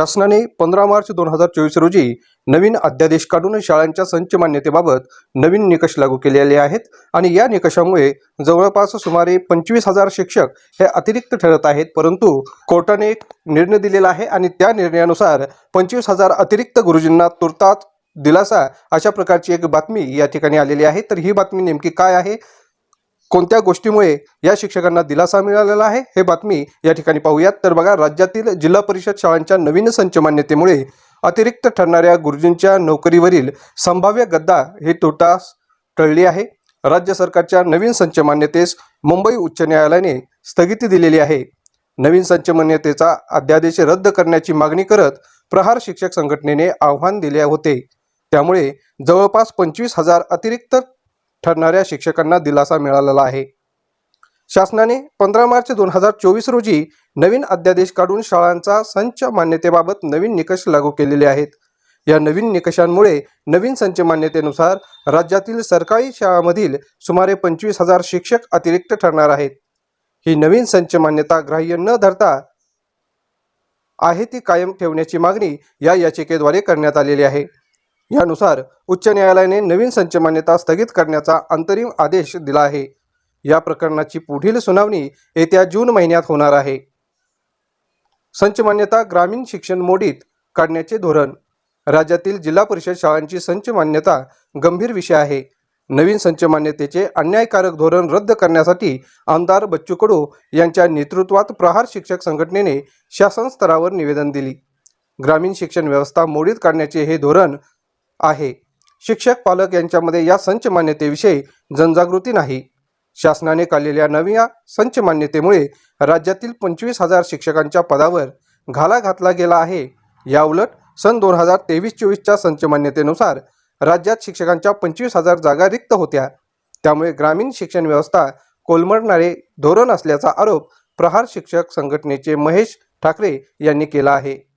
शासनाने पंधरा मार्च दोन हजार चोवीस रोजी नवीन अध्यादेश काढून शाळांच्या संच मान्यतेबाबत नवीन निकष लागू केलेले आहेत आणि या निकषामुळे जवळपास सुमारे पंचवीस हजार शिक्षक हे अतिरिक्त ठरत आहेत परंतु कोर्टाने एक निर्णय दिलेला आहे आणि त्या निर्णयानुसार पंचवीस हजार अतिरिक्त गुरुजींना तुर्तात दिलासा अशा प्रकारची एक बातमी या ठिकाणी आलेली आहे. तर ही बातमी नेमकी काय आहे? कोणत्या गोष्टीमुळे या शिक्षकांना दिलासा मिळालेला आहे? हे बातमी या ठिकाणी पाहूयात. तर बघा राज्यातील जिल्हा परिषद शाळांच्या नवीन संच मान्यतेमुळे अतिरिक्त ठरणाऱ्या गुरुजींच्या नोकरीवरील संभाव्य गद्दा ही तोटास टळली आहे. राज्य सरकारच्या नवीन संच मान्यतेस मुंबई उच्च न्यायालयाने स्थगिती दिलेली आहे. नवीन संच मान्यतेचा अध्यादेश रद्द करण्याची मागणी करत प्रहार शिक्षक संघटनेने आव्हान दिले होते. त्यामुळे जवळपास पंचवीस हजार अतिरिक्त ठरणाऱ्या शिक्षकांना दिलासा मिळालेला आहे. शासनाने पंधरा मार्च दोन हजार चोवीस रोजी नवीन अध्यादेश काढून शाळांचा संच मान्यतेबाबत नवीन निकष लागू केलेले आहेत. या नवीन निकषांमुळे नवीन संच मान्यतेनुसार राज्यातील सरकारी शाळांमधील सुमारे पंचवीस हजार शिक्षक अतिरिक्त ठरणार आहेत. ही नवीन संच मान्यता ग्राह्य न धरता आहे ती कायम ठेवण्याची मागणी या याचिकेद्वारे करण्यात आलेली आहे. यानुसार उच्च न्यायालयाने नवीन संच मान्यता स्थगित करण्याचा अंतरिम आदेश दिला आहे. या प्रकरणाची पुढील सुनावणी येत्या जून महिन्यात होणार आहे. संच मान्यता ग्रामीण शिक्षण मोडीत काढण्याचे धोरण. राज्यातील जिल्हा परिषद शाळांची संच मान्यता गंभीर विषय आहे. नवीन संच मान्यतेचे अन्यायकारक धोरण रद्द करण्यासाठी आमदार बच्चू कडू यांच्या नेतृत्वात प्रहार शिक्षक संघटनेने शासन स्तरावर निवेदन दिली. ग्रामीण शिक्षण व्यवस्था मोडीत काढण्याचे हे धोरण आहे. शिक्षक पालक यांच्यामध्ये या संच मान्यतेविषयी जनजागृती नाही. शासनाने काढलेल्या नव्या संच मान्यतेमुळे राज्यातील पंचवीस हजार शिक्षकांच्या पदावर घाला घातला गेला आहे. याउलट सन दोन हजार तेवीस चोवीसच्या संच मान्यतेनुसार राज्यात शिक्षकांच्या पंचवीस हजार जागा रिक्त होत्या. त्यामुळे ग्रामीण शिक्षण व्यवस्था कोलमडणारे धोरण असल्याचा आरोप प्रहार शिक्षक संघटनेचे महेश ठाकरे यांनी केला आहे.